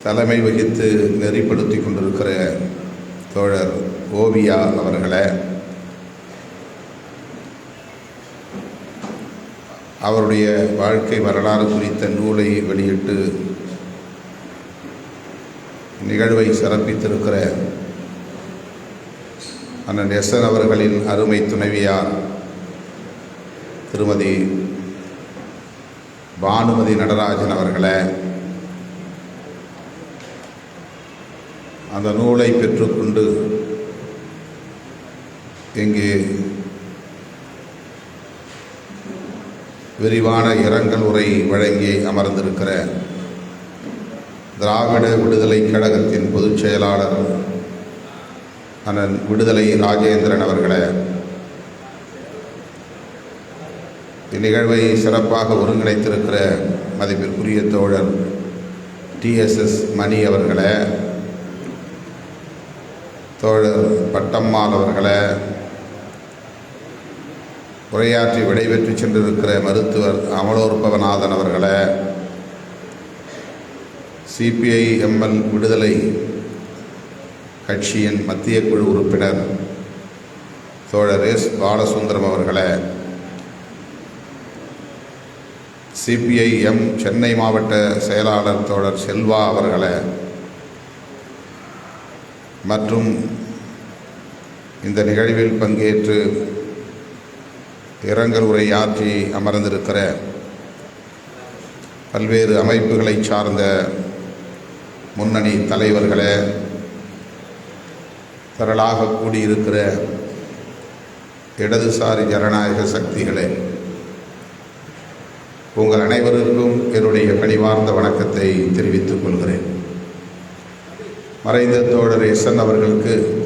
தலைமை வகித்து நெறிப்படுத்தி கொண்டிருக்கிற தோழர் ஓவியா அவர்களை அவருடைய வாழ்க்கை வரலாறு குறித்த நூலை வெளியிட்டு நிகழ்வை சிறப்பித்திருக்கிற அண்ணன் எஸ்என் அவர்களின் அருமை துணைவியார் திருமதி பானுமதி நடராஜன் அவர்களை அந்த நூலை பெற்றுக்கொண்டு இங்கே விரிவான இரங்கல் உரை வழங்கி அமர்ந்திருக்கிற திராவிட விடுதலை கழகத்தின் பொதுச் செயலாளர் அண்ணன் விடுதலை ராஜேந்திரன் அவர்களை இந்நிகழ்வை சிறப்பாக ஒருங்கிணைத்திருக்கிற மதிப்பிற்குரிய தோழர் டிஎஸ்எஸ் மணி அவர்களை தோழர் பட்டம்மாள் அவர்களை உரையாற்றி விடைபெற்று சென்றிருக்கிற மருத்துவர் அமலோற்பவநாதன் அவர்களை சிபிஐ எம்எல் விடுதலை கட்சியின் மத்திய குழு உறுப்பினர் தோழர் எஸ். பாலசுந்தரம் அவர்களை சிபிஐ எம். சென்னை மாவட்ட செயலாளர் தோழர் செல்வா அவர்களை மற்றும் இந்த நிகழ்வில் பங்கேற்று இரங்கல் உரையாற்றி அமர்ந்திருக்கிற பல்வேறு அமைப்புகளை சார்ந்த முன்னணி தலைவர்களே திரளாக கூடியிருக்கிற இடதுசாரி ஜனநாயக சக்திகளே உங்கள் அனைவருக்கும் என்னுடைய பணிவார்ந்த வணக்கத்தை தெரிவித்துக் கொள்கிறேன். மறைந்த தோழர் எஸ்என் அவர்களுக்கு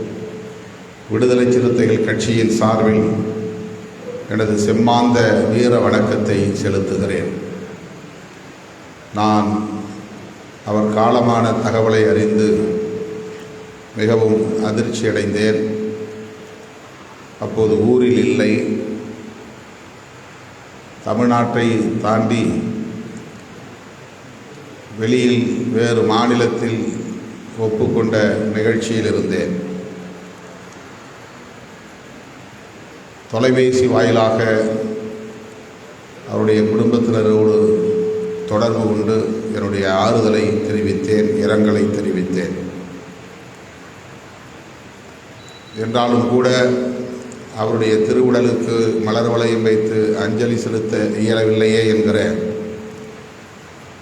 விடுதலை சிறுத்தைகள் கட்சியின் சார்பில் எனது செம்மாந்த வீர வணக்கத்தை செலுத்துகிறேன். நான் அவர் காலமான தகவலை அறிந்து மிகவும் அதிர்ச்சி அடைந்தேன். அப்போது ஊரில் இல்லை. தமிழ்நாட்டை தாண்டி வெளியில் வேறு மாநிலத்தில் ஒப்புக்கொண்ட நிகழ்ச்சியில் இருந்தேன் தொலைபேசி வாயிலாக அவருடைய குடும்பத்தினரோடு தொடர்பு கொண்டு என்னுடைய ஆறுதலை தெரிவித்தேன் இரங்கலை தெரிவித்தேன். என்றாலும் கூட அவருடைய திருவுடலுக்கு மலர் வளையம் வைத்து அஞ்சலி செலுத்த இயலவில்லையே என்கிற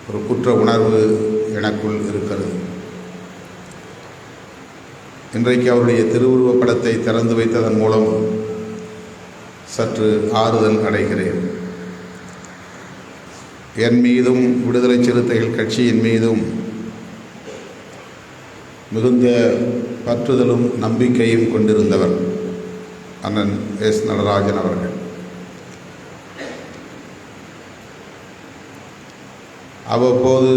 ஒரு குற்ற உணர்வு எனக்குள் இருக்கிறது. இன்றைக்கு அவருடைய திருவுருவப் படத்தை திறந்து வைத்ததன் மூலம் சற்று ஆறுதல் அடைகிறேன். என் மீதும் விடுதலை சிறுத்தைகள் கட்சியின் மீதும் மிகுந்த பற்றுதலும் நம்பிக்கையும் கொண்டிருந்தவர் அண்ணன் எஸ் நடராஜன் அவர்கள். அவ்வப்போது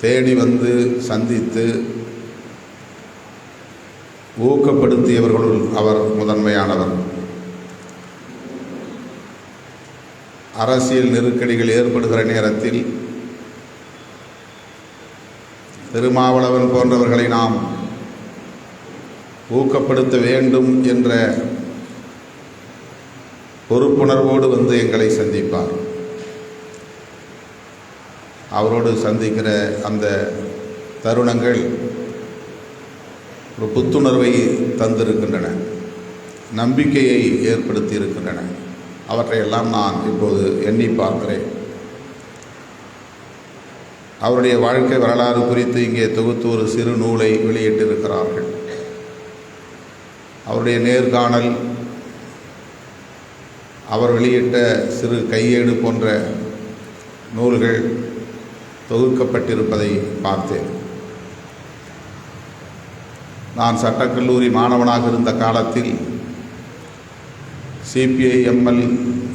தேடி வந்து சந்தித்து ஊக்கப்படுத்தியவர்களுள் அவர் முதன்மையானவர். அரசியல் நெருக்கடிகள் ஏற்படுகிற நேரத்தில் திருமாவளவன் போன்றவர்களை நாம் ஊக்கப்படுத்த வேண்டும் என்ற பொறுப்புணர்வோடு வந்து எங்களை சந்திப்பார். அவரோடு சந்திக்கிற அந்த தருணங்கள் ஒரு புத்துணர்வை தந்திருக்கின்றன. நம்பிக்கையை ஏற்படுத்தி இருக்கின்றன அவற்றையெல்லாம் நான் இப்போது எண்ணி பார்க்கிறேன். அவருடைய வாழ்க்கை வரலாறு குறித்து இங்கே தொகுத்து ஒரு சிறு நூலை வெளியிட்டிருக்கிறார்கள். அவருடைய நேர்காணல் அவர் வெளியிட்ட சிறு கையேடு போன்ற நூல்கள் தொகுக்கப்பட்டிருப்பதை பார்த்தேன். நான் சட்டக்கல்லூரி மாணவனாக இருந்த காலத்தில் சிபிஐ எம்எல்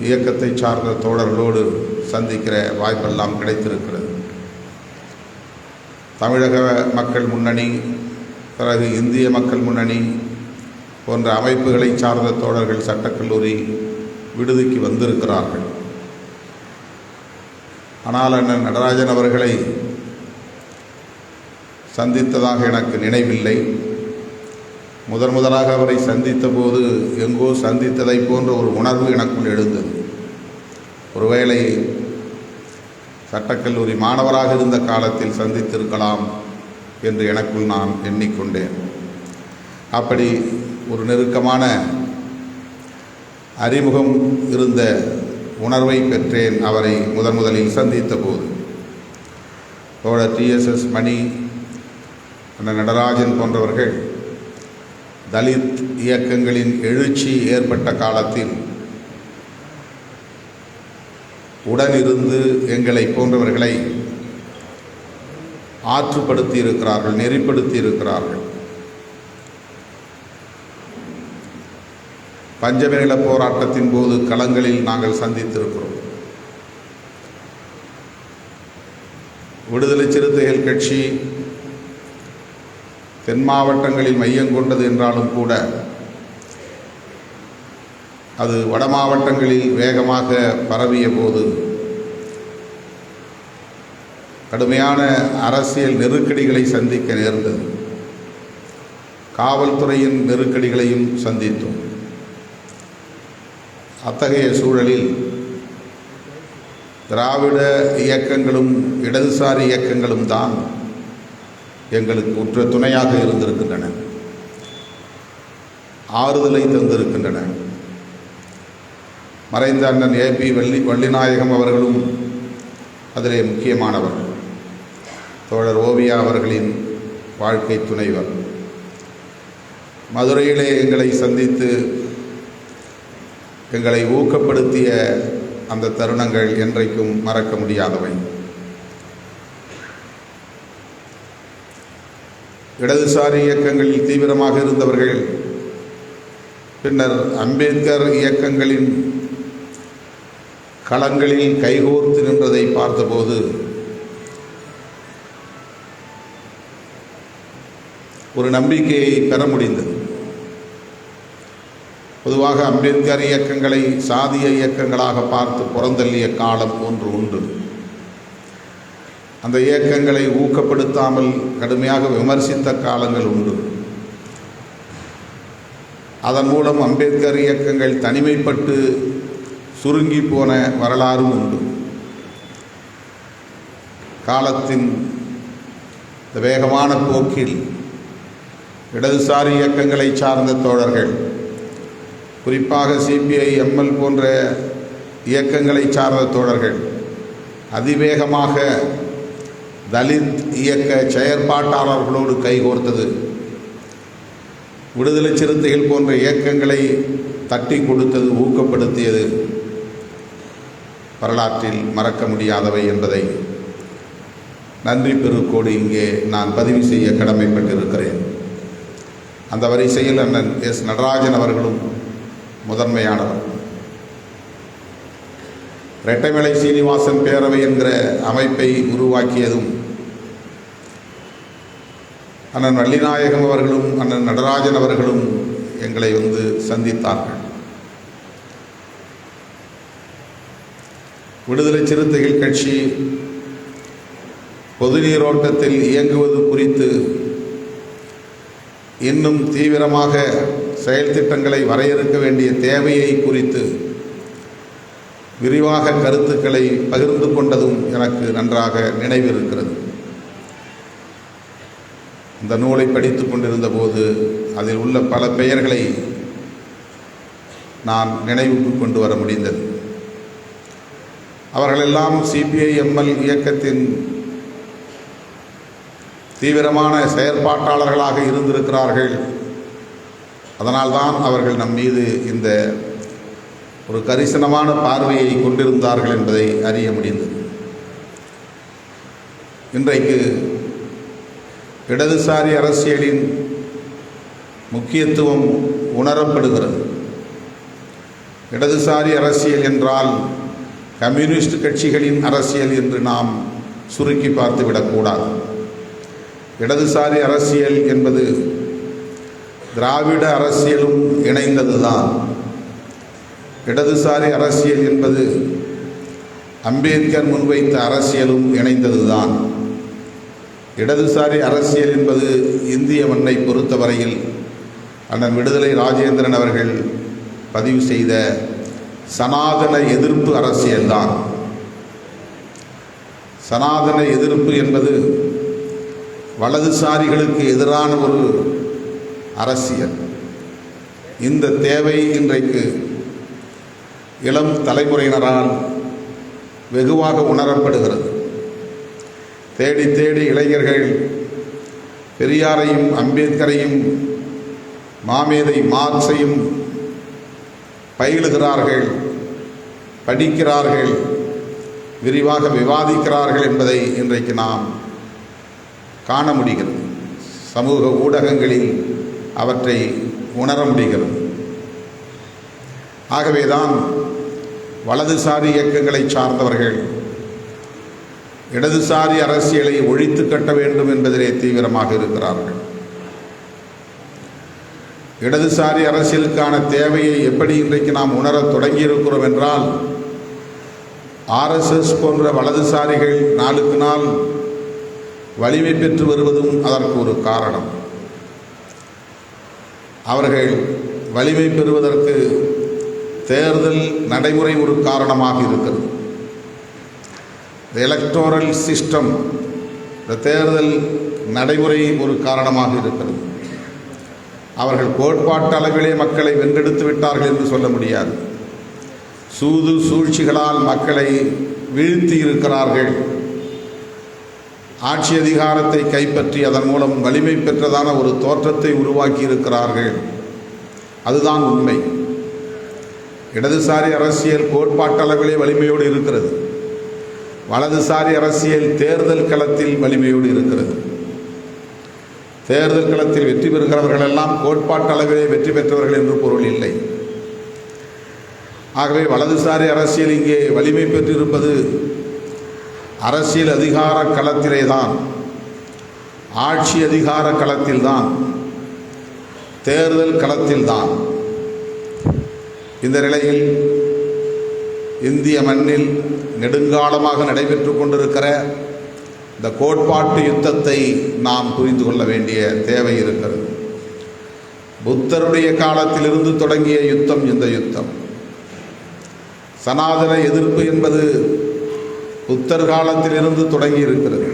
இயக்கத்தை சார்ந்த தோழர்களோடு சந்திக்கிற வாய்ப்பெல்லாம் கிடைத்திருக்கிறது. தமிழக மக்கள் முன்னணி பிறகு இந்திய மக்கள் முன்னணி போன்ற அமைப்புகளை சார்ந்த தோழர்கள் சட்டக்கல்லூரி விடுதிக்கு வந்திருக்கிறார்கள். ஆனால் அண்ணன் நடராஜன் அவர்களை சந்தித்ததாக எனக்கு நினைவில்லை. முதன் முதலாக அவரை சந்தித்த போது எங்கோ சந்தித்ததை போன்ற ஒரு உணர்வு எனக்குள் எழுந்தது. ஒருவேளை சட்டக்கல்லூரி மாணவராக இருந்த காலத்தில் சந்தித்திருக்கலாம் என்று எனக்குள் நான் எண்ணிக்கொண்டேன். அப்படி ஒரு நெருக்கமான அறிமுகம் இருந்த உணர்வை பெற்றேன் அவரை முதன் முதலில் சந்தித்த போது தோழர் டிஎஸ்எஸ் மணி அண்ணன் நடராஜன் போன்றவர்கள் தலித் இயக்கங்களின் எழுச்சி ஏற்பட்ட காலத்தில் உடனிருந்து எங்களை போன்றவர்களை ஆற்றுப்படுத்தி இருக்கிறார்கள் நெறிப்படுத்தி இருக்கிறார்கள் பஞ்சமேள போராட்டத்தின் போது களங்களில் நாங்கள் சந்தித்திருக்கிறோம். விடுதலை சிறுத்தைகள் கட்சி தென் மாவட்டங்களில் மையம் கொண்டது என்றாலும் கூட அது வட மாவட்டங்களில் வேகமாக பரவிய போது கடுமையான அரசியல் நெருக்கடிகளை சந்திக்க நேர்ந்தது. காவல்துறையின் நெருக்கடிகளையும் சந்தித்தோம். அத்தகைய சூழலில் திராவிட இயக்கங்களும் இடதுசாரி இயக்கங்களும் தான் எங்களுக்கு உற்ற துணையாக இருந்திருக்கின்றன. ஆறுதலை தந்திருக்கின்றன. மறைந்த அண்ணன் ஏபி வள்ளி வள்ளிநாயகம் அவர்களும் அதிலே முக்கியமானவர். தோழர் ஓவியா அவர்களின் வாழ்க்கை துணைவர். மதுரையிலே எங்களை சந்தித்து எங்களை ஊக்கப்படுத்திய அந்த தருணங்கள் என்றைக்கும் மறக்க முடியாதவை. இடதுசாரி இயக்கங்களில் தீவிரமாக இருந்தவர்கள் பின்னர் அம்பேத்கர் இயக்கங்களின் களங்களில் கைகோர்த்து நின்றதை பார்த்தபோது ஒரு நம்பிக்கையை பெற முடிந்தது. பொதுவாக அம்பேத்கர் இயக்கங்களை சாதிய இயக்கங்களாக பார்த்து புறந்தள்ளிய காலம் ஒன்று உண்டு. அந்த இயக்கங்களை ஊக்கப்படுத்தாமல் கடுமையாக விமர்சித்த காலங்கள் உண்டு. அதன் மூலம் அம்பேத்கர் இயக்கங்கள் தனிமைப்பட்டு சுருங்கி போன வரலாறும் உண்டு. காலத்தின் இந்த வேகமான போக்கில் இடதுசாரி இயக்கங்களை சார்ந்த தோழர்கள் குறிப்பாக சிபிஐ எம்எல் போன்ற இயக்கங்களை சார்ந்த தோழர்கள் அதிவேகமாக தலித் இயக்க செயற்பாட்டாளர்களோடு கைகோர்த்தது. விடுதலை சிறுத்தைகள் போன்ற இயக்கங்களை தட்டி கொடுத்தது ஊக்கப்படுத்தியது. வரலாற்றில் மறக்க முடியாதவை என்பதை. நன்றி பெருக்கோடு இங்கே நான் பதிவு செய்ய கடமைப்பட்டிருக்கிறேன். அந்த வரிசையில் அண்ணன் எஸ். நடராஜன் அவர்களும் முதன்மையானவர். ரெட்டைமலை சீனிவாசன் பேரவை என்கிற அமைப்பை உருவாக்கியதும் அண்ணன் வள்ளிநாயகம் அவர்களும் அண்ணன் நடராஜன் அவர்களும் எங்களை வந்து சந்தித்தார்கள். விடுதலை சிறுத்தைகள் கட்சி பொது நீரோட்டத்தில் இயங்குவது குறித்து இன்னும் தீவிரமாக செயல் திட்டங்களை வரையறுக்க வேண்டிய தேவையை குறித்து விரிவாக கருத்துக்களை பகிர்ந்து கொண்டதும் எனக்கு நன்றாக நினைவிருக்கிறது. இந்த நூலை படித்து கொண்டிருந்த போது அதில் உள்ள பல பெயர்களை நான் நினைவுக்கு கொண்டு வர முடிந்தது. அவர்களெல்லாம் சிபிஐ எம்எல் இயக்கத்தின் தீவிரமான செயற்பாட்டாளர்களாக இருந்திருக்கிறார்கள். அதனால்தான் அவர்கள் நம் மீது இந்த ஒரு கரிசனமான பார்வையை கொண்டிருந்தார்கள் என்பதை அறிய முடிந்தது. இன்றைக்கு இடதுசாரி அரசியலின் முக்கியத்துவம் உணரப்படுகிறது. இடதுசாரி அரசியல் என்றால் கம்யூனிஸ்ட் கட்சிகளின் அரசியல் என்று நாம் சுருக்கி பார்த்துவிடக்கூடாது இடதுசாரி அரசியல் என்பது திராவிட அரசியலும் இணைந்ததுதான். இடதுசாரி அரசியல் என்பது அம்பேத்கர் முன்வைத்த அரசியலும் இணைந்ததுதான். இடதுசாரி அரசியல் என்பது இந்திய மண்ணை பொறுத்தவரையில் அண்ணன் விடுதலை ராஜேந்திரன் அவர்கள் பதிவு செய்த சனாதன எதிர்ப்பு அரசியல்தான். சனாதன எதிர்ப்பு என்பது வலதுசாரிகளுக்கு எதிரான ஒரு அரசியல். இந்த தேவை இன்றைக்கு இளம் தலைமுறையினரால் வெகுவாக உணரப்படுகிறது. தேடி தேடி இளைஞர்கள் பெரியாரையும் அம்பேத்கரையும் மாமேதை மார்க்ஸையும் பயிலுகிறார்கள் படிக்கிறார்கள் விரிவாக விவாதிக்கிறார்கள் என்பதை இன்றைக்கு நாம் காண முடிகிறது. சமூக ஊடகங்களில் அவற்றை உணர முடிகிறது. ஆகவேதான் வலதுசாரி இயக்கங்களை சார்ந்தவர்கள் இடதுசாரி அரசியலை ஒழித்து கட்ட வேண்டும் என்பதிலே தீவிரமாக இருக்கிறார்கள். இடதுசாரி அரசியலுக்கான தேவையை எப்படி இன்றைக்கு நாம் உணரத் தொடங்கியிருக்கிறோம் என்றால் ஆர்எஸ்எஸ் போன்ற வலதுசாரிகள் நாளுக்கு நாள் வலிமை பெற்று வருவதும் அதற்கு ஒரு காரணம். அவர்கள் வலிமை பெறுவதற்கு தேர்தல் நடைமுறை ஒரு காரணமாக இருக்கிறது. எலக்டோரல் சிஸ்டம் இந்த தேர்தல் நடைமுறை ஒரு காரணமாக இருக்கிறது. அவர்கள் கோட்பாட்டு அளவிலே மக்களை வென்றெடுத்து விட்டார்கள் என்று சொல்ல முடியாது. சூது சூழ்ச்சிகளால் மக்களை வீழ்த்தி இருக்கிறார்கள். ஆட்சி அதிகாரத்தை கைப்பற்றி அதன் மூலம் வலிமை பெற்றதான ஒரு தோற்றத்தை உருவாக்கி இருக்கிறார்கள். அதுதான் உண்மை. இடதுசாரி அரசியல் கோட்பாட்டளவிலே வலிமையோடு இருக்கிறது. வலதுசாரி அரசியல் தேர்தல் களத்தில் வலிமையோடு இருக்கிறது. தேர்தல் களத்தில் வெற்றி பெறுகிறவர்கள் எல்லாம் கோட்பாட்டளவிலே வெற்றி பெற்றவர்கள் என்று பொருள் இல்லை. ஆகவே வலதுசாரி அரசியல் இங்கே வலிமை பெற்றிருப்பது அரசியல் அதிகார களத்திலே தான் ஆட்சி அதிகார களத்தில்தான் தேர்தல் களத்தில்தான். இந்த நிலையில் இந்திய மண்ணில் நெடுங்காலமாக நடைபெற்று கொண்டிருக்கிற இந்த கோட்பாட்டு யுத்தத்தை நாம் புரிந்து கொள்ள வேண்டிய தேவை இருக்கிறது. புத்தருடைய காலத்திலிருந்து தொடங்கிய யுத்தம் இந்த யுத்தம். சனாதன எதிர்ப்பு என்பது புத்தர் காலத்திலிருந்து தொடங்கி இருக்கிறது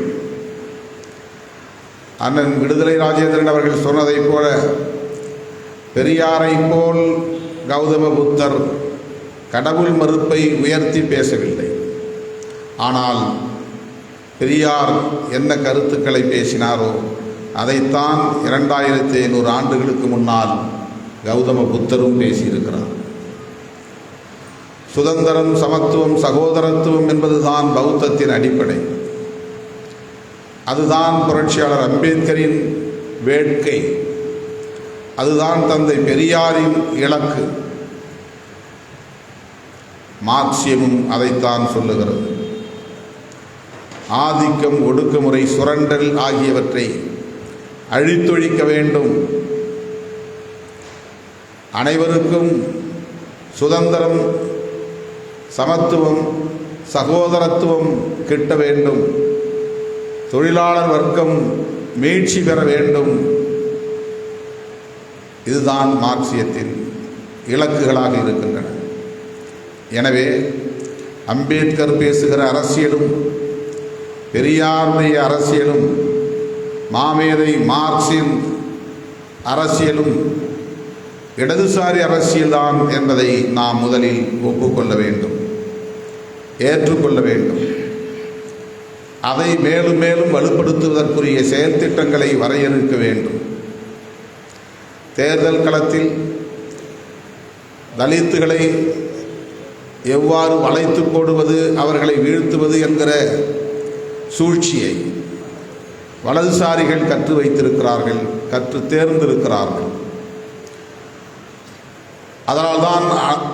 அண்ணன் விடுதலை ராஜேந்திரன் அவர்கள் சொன்னதைப் போல பெரியாரை போல் கௌதம புத்தர் கடவுள் மறுப்பை உயர்த்தி பேசவில்லை. ஆனால் பெரியார் என்ன கருத்துக்களை பேசினாரோ அதைத்தான் இரண்டாயிரத்தி ஐநூறு ஆண்டுகளுக்கு முன்னால் கௌதம புத்தரும் பேசியிருக்கிறார். சுதந்திரம் சமத்துவம் சகோதரத்துவம் என்பதுதான் பௌத்தத்தின் அடிப்படை. அதுதான் புரட்சியாளர் அம்பேத்கரின் வேட்கை. அதுதான் தந்தை பெரியாரின் இலக்கு. மார்க்சியமும் அதைத்தான் சொல்லுகிறது. ஆதிக்கம் ஒடுக்குமுறை சுரண்டல் ஆகியவற்றை அழித்தொழிக்க வேண்டும். அனைவருக்கும் சுதந்திரம் சமத்துவம் சகோதரத்துவம் கிட்ட வேண்டும். தொழிலாளர் வர்க்கம் மீட்சி பெற வேண்டும். இதுதான் மார்க்சியத்தின் இலக்குகளாக இருக்கின்றன. எனவே அம்பேத்கர் பேசுகிற அரசியலும் பெரியாருடைய அரசியலும் மாமேதை மார்க்சின் அரசியலும் இடதுசாரி அரசியல்தான் என்பதை நாம் முதலில் ஒப்புக்கொள்ள வேண்டும் ஏற்றுக்கொள்ள வேண்டும். அதை மேலும் மேலும் வலுப்படுத்துவதற்குரிய செயல்திட்டங்களை வரையறுக்க வேண்டும். தேர்தல் களத்தில் தலித்துகளை எவ்வாறு வளைத்து போடுவது அவர்களை வீழ்த்துவது என்கிற சூழ்ச்சியை வலதுசாரிகள் கற்று வைத்திருக்கிறார்கள் கற்று தேர்ந்திருக்கிறார்கள். அதனால்தான்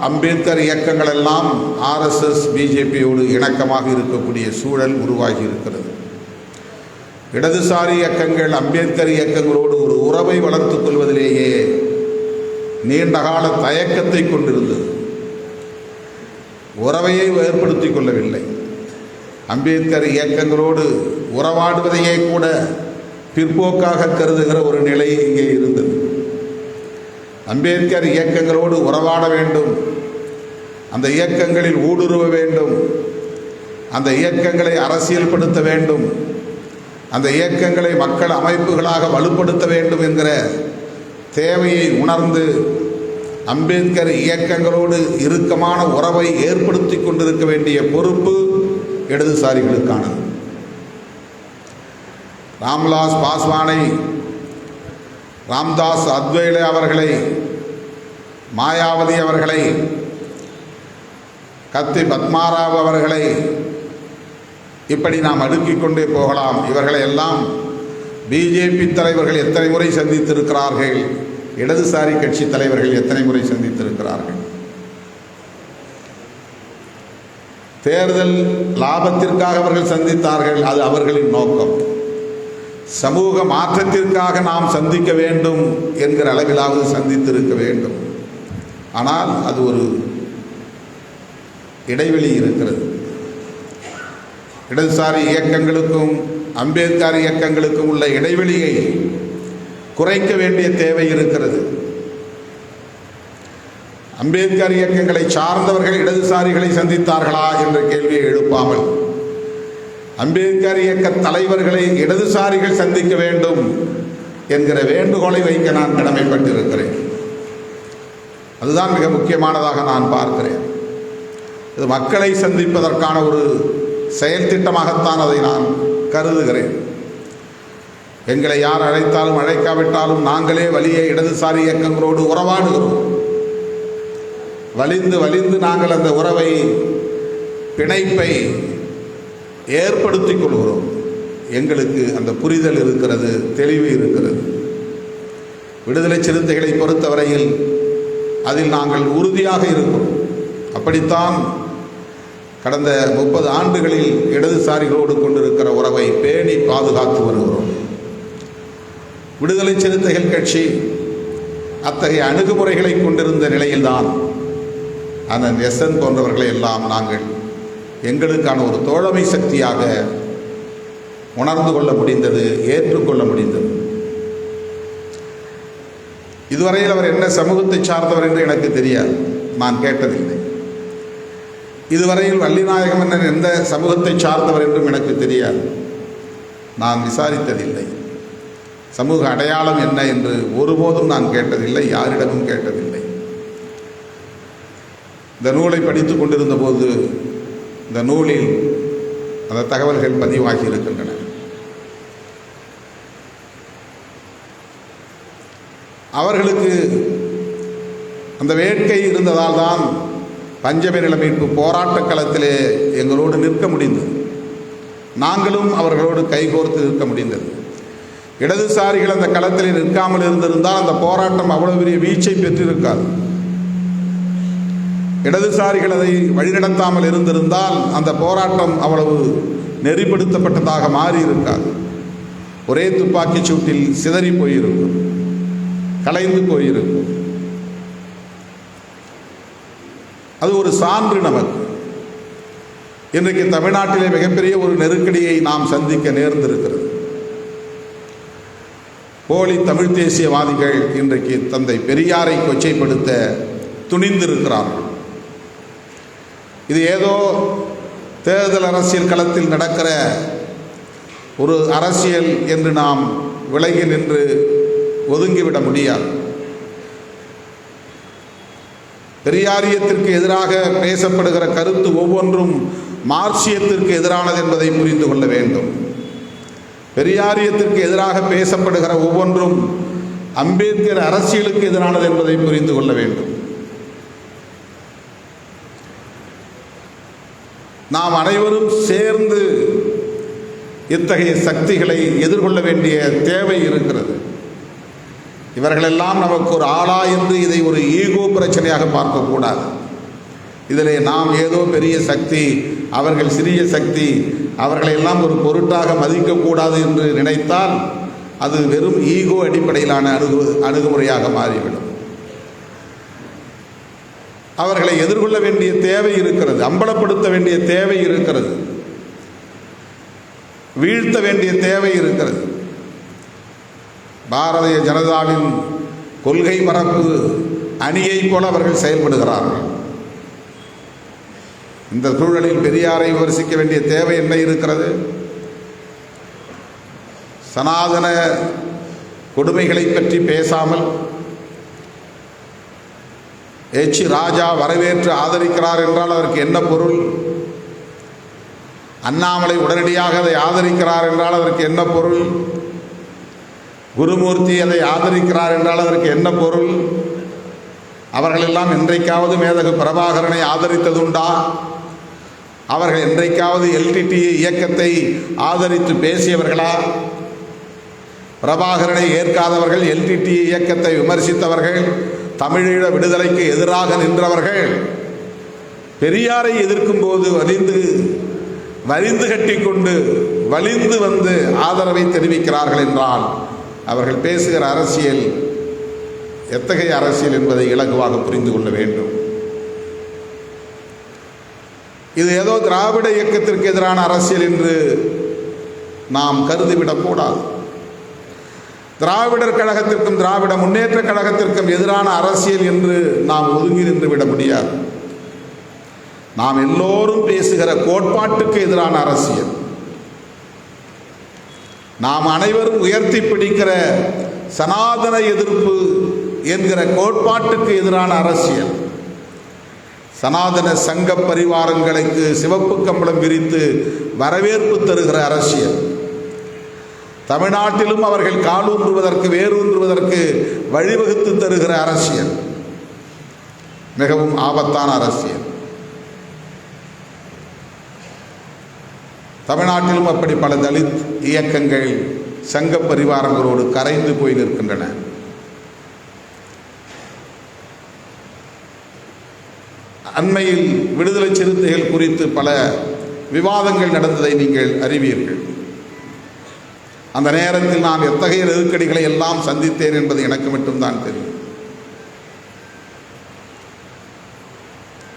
அம்பேத்கர் இயக்கங்கள் எல்லாம் ஆர்எஸ்எஸ் பிஜேபியோடு இணக்கமாக இருக்கக்கூடிய சூழல் உருவாகி இருக்கிறது. இடதுசாரி இயக்கங்கள் அம்பேத்கர் இயக்கங்களோடு ஒரு உறவை வளர்த்துக் கொள்வதிலேயே நீண்டகால தயக்கத்தை கொண்டிருந்தது. உறவையை ஏற்படுத்திக் கொள்ளவில்லை. அம்பேத்கர் இயக்கங்களோடு உறவாடுவதையே கூட பிற்போக்காக கருதுகிற ஒரு நிலை இங்கே இருந்தது. அம்பேத்கர் இயக்கங்களோடு உறவாட வேண்டும். அந்த இயக்கங்களில் ஊடுருவ வேண்டும். அந்த இயக்கங்களை அரசியல்படுத்த வேண்டும். அந்த இயக்கங்களை மக்கள் அமைப்புகளாக வலுப்படுத்த வேண்டும் என்கிற தேவையை உணர்ந்து அம்பேத்கர் இயக்கங்களோடு இறுக்கமான உறவை ஏற்படுத்தி கொண்டிருக்க வேண்டிய பொறுப்பு இடதுசாரிகளுக்கானது. ராம்லாஸ் பாஸ்வானை ராம்தாஸ் அத்வைலே அவர்களை மாயாவதி அவர்களை கத்தி பத்மாராவ் அவர்களை இப்படி நாம் அடுக்கிக் கொண்டே போகலாம். இவர்களை எல்லாம் பிஜேபி தலைவர்கள் எத்தனை முறை சந்தித்திருக்கிறார்கள்? இடதுசாரி கட்சி தலைவர்கள் எத்தனை முறை சந்தித்திருக்கிறார்கள்? தேர்தல் லாபத்திற்காக அவர்கள் சந்தித்தார்கள் அது அவர்களின் நோக்கம். சமூக மாற்றத்திற்காக நாம் சந்திக்க வேண்டும் என்கிற அளவிலாவது சந்தித்திருக்க வேண்டும். ஆனால் அது ஒரு இடைவெளி இருக்கிறது. இடதுசாரி இயக்கங்களுக்கும் அம்பேத்கர் இயக்கங்களுக்கும் உள்ள இடைவெளியை குறைக்க வேண்டிய தேவை இருக்கிறது. அம்பேத்கர் இயக்கங்களை சார்ந்தவர்கள் இடதுசாரிகளை சந்தித்தார்களா என்ற கேள்வியை எழுப்பாமல் அம்பேத்கர் இயக்க தலைவர்களை இடதுசாரிகள் சந்திக்க வேண்டும் என்கிற வேண்டுகோளை வைக்க நான் கடமைப்பட்டிருக்கிறேன். அதுதான் மிக முக்கியமானதாக நான் பார்க்கிறேன். இது மக்களை சந்திப்பதற்கான ஒரு செயல் திட்டமாகத்தான் அதை நான் கருதுகிறேன். எங்களை யார் அழைத்தாலும் அழைக்காவிட்டாலும் நாங்களே வழியே இடதுசாரி இயக்கங்களோடு உறவாடுகிறோம். வலிந்து வலிந்து நாங்கள் அந்த உறவை பிணைப்பை ஏற்படுத்திக் கொள்கிறோம். எங்களுக்கு அந்த புரிதல் இருக்கிறது தெளிவு இருக்கிறது. விடுதலை சிறுத்தைகளை பொறுத்தவரையில் அதில் நாங்கள் உறுதியாக இருக்கிறோம். அப்படித்தான் கடந்த முப்பது ஆண்டுகளில் இடதுசாரிகளோடு கொண்டிருக்கிற உறவை பேணி பாதுகாத்து வருகிறோம். விடுதலை சிறுத்தைகள் கட்சி அத்தகைய அணுகுமுறைகளை கொண்டிருந்த நிலையில்தான் அந்த எஸ்என் போன்றவர்களை எல்லாம் நாங்கள் எங்களுக்கான ஒரு தோழமை சக்தியாக உணர்ந்து கொள்ள முடிந்தது ஏற்றுக்கொள்ள முடிந்தது. இதுவரையில் அவர் என்ன சமூகத்தை சார்ந்தவர் என்று எனக்கு தெரியாது. நான் கேட்டதில்லை. இதுவரையில் வள்ளிநாயகம் என்ன எந்த சமூகத்தை சார்ந்தவர் என்றும் எனக்கு தெரியாது. நான் விசாரித்ததில்லை. சமூக அடையாளம் என்ன என்று ஒருபோதும் நான் கேட்டதில்லை யாரிடமும் கேட்டதில்லை. இந்த நூலை படித்து கொண்டிருந்த போது இந்த நூலில் அந்த தகவல்கள் பதிவாகி இருக்கின்றன. அவர்களுக்கு அந்த வேட்கை இருந்ததால் தான் பஞ்சமி நில மீட்பு போராட்டக் களத்திலே எங்களோடு நிற்க முடிந்தது. நாங்களும் அவர்களோடு கைகோர்த்து நிற்க முடிந்தது. இடதுசாரிகள் அந்த களத்தில் நிற்காமல் இருந்திருந்தால் அந்த போராட்டம் அவ்வளவு பெரிய வீச்சை பெற்றிருக்காது. இடதுசாரிகள் அதை வழிநடத்தாமல் இருந்திருந்தால் அந்த போராட்டம் அவ்வளவு நெறிப்படுத்தப்பட்டதாக மாறியிருக்காது. ஒரே துப்பாக்கிச் சூட்டில் சிதறி போயிருக்கும் கலைந்து போயிருக்கும். அது ஒரு சான்று நமக்கு. இன்றைக்கு தமிழ்நாட்டிலே மிகப்பெரிய ஒரு நெருக்கடியை நாம் சந்திக்க நேர்ந்திருக்கிறது. போலி தமிழ் தேசியவாதிகள் இன்றைக்கு தந்தை பெரியாரை கொச்சைப்படுத்த துணிந்திருக்கிறார்கள். இது ஏதோ தேர்தல் அரசியல் களத்தில் நடக்கிற ஒரு அரசியல் என்று நாம் விலகி நின்று ஒதுங்கிவிட முடியாது. பெரியாரியத்திற்கு எதிராக பேசப்படுகிற கருத்து ஒவ்வொன்றும் மார்க்சியத்திற்கு எதிரானது என்பதை புரிந்து கொள்ள வேண்டும். பெரியாரியத்திற்கு எதிராக பேசப்படுகிற ஒவ்வொன்றும் அம்பேத்கர் அரசியலுக்கு எதிரானது என்பதை புரிந்து கொள்ள வேண்டும். நாம் அனைவரும் சேர்ந்து இத்தகைய சக்திகளை எதிர்கொள்ள வேண்டிய தேவை இருக்கிறது. இவர்களெல்லாம் நமக்கு ஒரு ஆளா என்று இதை ஒரு ஈகோ பிரச்சனையாக பார்க்கக்கூடாது. இதிலே நாம் ஏதோ பெரிய சக்தி அவர்கள் சிறிய சக்தி அவர்களை எல்லாம் ஒரு பொருட்டாக மதிக்கக்கூடாது என்று நினைத்தால் அது வெறும் ஈகோ அடிப்படையிலான அணுகு அணுகுமுறையாக மாறிவிடும். அவர்களை எதிர்கொள்ள வேண்டிய தேவை இருக்கிறது அம்பலப்படுத்த வேண்டிய தேவை இருக்கிறது வீழ்த்த வேண்டிய தேவை இருக்கிறது. பாரதிய ஜனதாவின் கொள்கை பரப்பு அணியைப் போல அவர்கள் செயல்படுகிறார்கள். இந்த சூழலில் பெரியாரை விமர்சிக்க வேண்டிய தேவை என்ன இருக்கிறது? சனாதன கொடுமைகளை பற்றி பேசாமல் எச் ராஜா வரவேற்று ஆதரிக்கிறார் என்றால் அதற்கு என்ன பொருள்? அண்ணாமலை உடனடியாக அதை ஆதரிக்கிறார் என்றால் அதற்கு என்ன பொருள்? குருமூர்த்தி அதை ஆதரிக்கிறார் என்றால் அதற்கு என்ன பொருள்? அவர்களெல்லாம் என்றைக்காவது மேதகு பிரபாகரனை ஆதரித்ததுண்டா? அவர்கள் என்றைக்காவது எல்டிடி இயக்கத்தை ஆதரித்து பேசியவர்களா? பிரபாகரனை ஏற்காதவர்கள் எல்டிடி இயக்கத்தை விமர்சித்தவர்கள்? தமிழீழ விடுதலைக்கு எதிராக நின்றவர்கள் பெரியாரை எதிர்க்கும் போது வலிந்து வலிந்து கட்டிக்கொண்டு வலிந்து வந்து ஆதரவை தெரிவிக்கிறார்கள் என்றால் அவர்கள் பேசுகிற அரசியல் எத்தகைய அரசியல் என்பதை இலகுவாக புரிந்து கொள்ள வேண்டும். இது ஏதோ திராவிட இயக்கத்திற்கு எதிரான அரசியல் என்று நாம் கருதிவிடக்கூடாது திராவிடர் கழகத்திற்கும் திராவிட முன்னேற்ற கழகத்திற்கும் எதிரான அரசியல் என்று நாம் ஒதுங்கி நின்று விட முடியாது. நாம் எல்லோரும் பேசுகிற கோட்பாட்டுக்கு எதிரான அரசியல். நாம் அனைவரும் உயர்த்தி பிடிக்கிற சனாதன எதிர்ப்பு என்கிற கோட்பாட்டுக்கு எதிரான அரசியல். சனாதன சங்க பரிவாரங்களுக்கு சிவப்பு கம்பளம் விரித்து வரவேற்பு தருகிற அரசியல். தமிழ்நாட்டிலும் அவர்கள் காலூன்றுவதற்கு வேரூன்றுவதற்கு வழிவகுத்து தருகிற அரசியல். மிகவும் ஆபத்தான அரசியல். தமிழ்நாட்டிலும் அப்படி பல தலித் இயக்கங்கள் சங்க பரிவாரங்களோடு கரைந்து போய் நிற்கின்றன. அண்மையில் விடுதலை சிறுத்தைகள் குறித்து பல விவாதங்கள் நடந்ததை நீங்கள் அறிவீர்கள். அந்த நேரத்தில் நான் எத்தகைய நெருக்கடிகளை எல்லாம் சந்தித்தேன் என்பது எனக்கு மட்டும்தான் தெரியும்.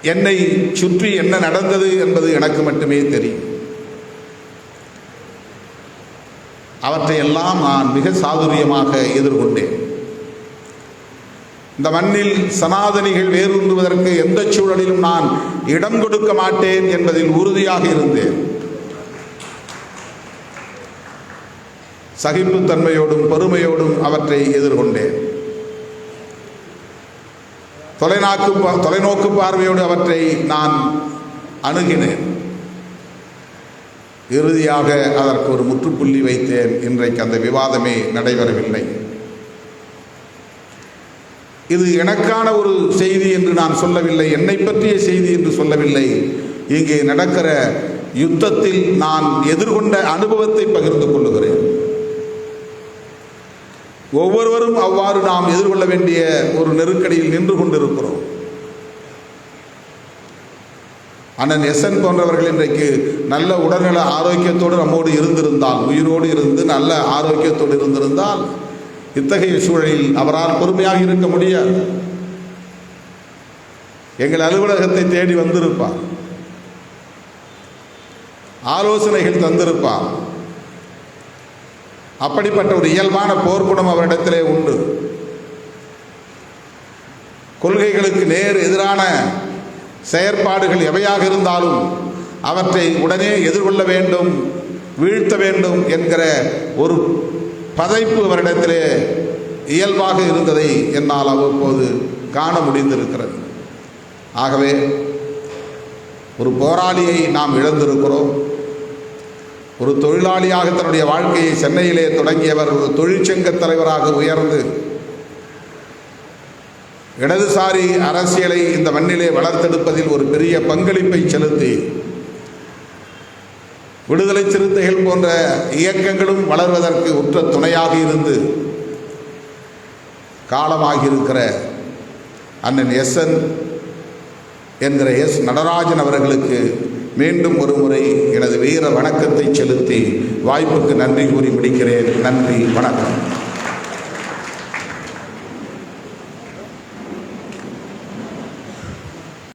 என்னை சுற்றி என்ன நடந்தது என்பது எனக்கு மட்டுமே தெரியும். அவற்றையெல்லாம் நான் மிக சாதுரியமாக எதிர்கொண்டேன். இந்த மண்ணில் சனாதனிகள் வேரூன்றுவதற்கு எந்த சூழலிலும் நான் இடம் கொடுக்க மாட்டேன் என்பதில் உறுதியாக இருந்தேன். சகிப்புத்தன்மையோடும் பெருமையோடும் அவற்றை எதிர்கொண்டேன். தொலைநாக்கு தொலைநோக்கு பார்வையோடு அவற்றை நான் அணுகினேன். இறுதியாக அதற்கு ஒரு முற்றுப்புள்ளி வைத்தேன். இன்றைக்கு அந்த விவாதமே நடைபெறவில்லை. இது எனக்கான ஒரு செய்தி என்று நான் சொல்லவில்லை. என்னை பற்றிய செய்தி என்று சொல்லவில்லை. இங்கே நடக்கிற யுத்தத்தில் நான் எதிர்கொண்ட அனுபவத்தை பகிர்ந்து கொள்ளுகிறேன் ஒவ்வொருவரும் அவ்வாறு நாம் எதிர்கொள்ள வேண்டிய ஒரு நெருக்கடியில் நின்று கொண்டிருக்கிறோம். அண்ணன் எஸ்என் போன்றவர்கள் இன்றைக்கு நல்ல உடல்நல ஆரோக்கியத்தோடு நம்மோடு இருந்திருந்தால் உயிரோடு இருந்து நல்ல ஆரோக்கியத்தோடு இருந்திருந்தால் இத்தகைய சூழலில் அவரால் பொறுமையாக இருக்க முடியாது. எங்கள் அலுவலகத்தை தேடி வந்திருப்பார். ஆலோசனைகள் தந்திருப்பார். அப்படிப்பட்ட ஒரு இயல்பான போர்க்குணம் அவரிடத்திலே உண்டு. கொள்கைகளுக்கு நேர் எதிரான செயற்பாடுகள் எவையாக இருந்தாலும் அவற்றை உடனே எதிர்கொள்ள வேண்டும் வீழ்த்த வேண்டும் என்கிற ஒரு பதைப்பு அவரிடத்திலே இயல்பாக இருந்ததை என்னால் அவ்வப்போது காண முடிந்திருக்கிறது. ஆகவே ஒரு போராளியை நாம் இழந்திருக்கிறோம். ஒரு தொழிலாளியாக தன்னுடைய வாழ்க்கையை சென்னையிலே தொடங்கியவர் ஒரு தொழிற்சங்க தலைவராக உயர்ந்து இடதுசாரி அரசியலை இந்த மண்ணிலே வளர்த்தெடுப்பதில் ஒரு பெரிய பங்களிப்பை செலுத்தி விடுதலை சிறுத்தைகள் போன்ற இயக்கங்களும் வளர்வதற்கு உற்ற துணையாக இருந்து காலமாகியிருக்கிற அண்ணன் எஸ்என் என்கிற எஸ் நடராஜன் அவர்களுக்கு மீண்டும் ஒரு முறை எனது வீர வணக்கத்தை செலுத்தி வாய்ப்புக்கு நன்றி கூறி முடிக்கிறேன். நன்றி வணக்கம்.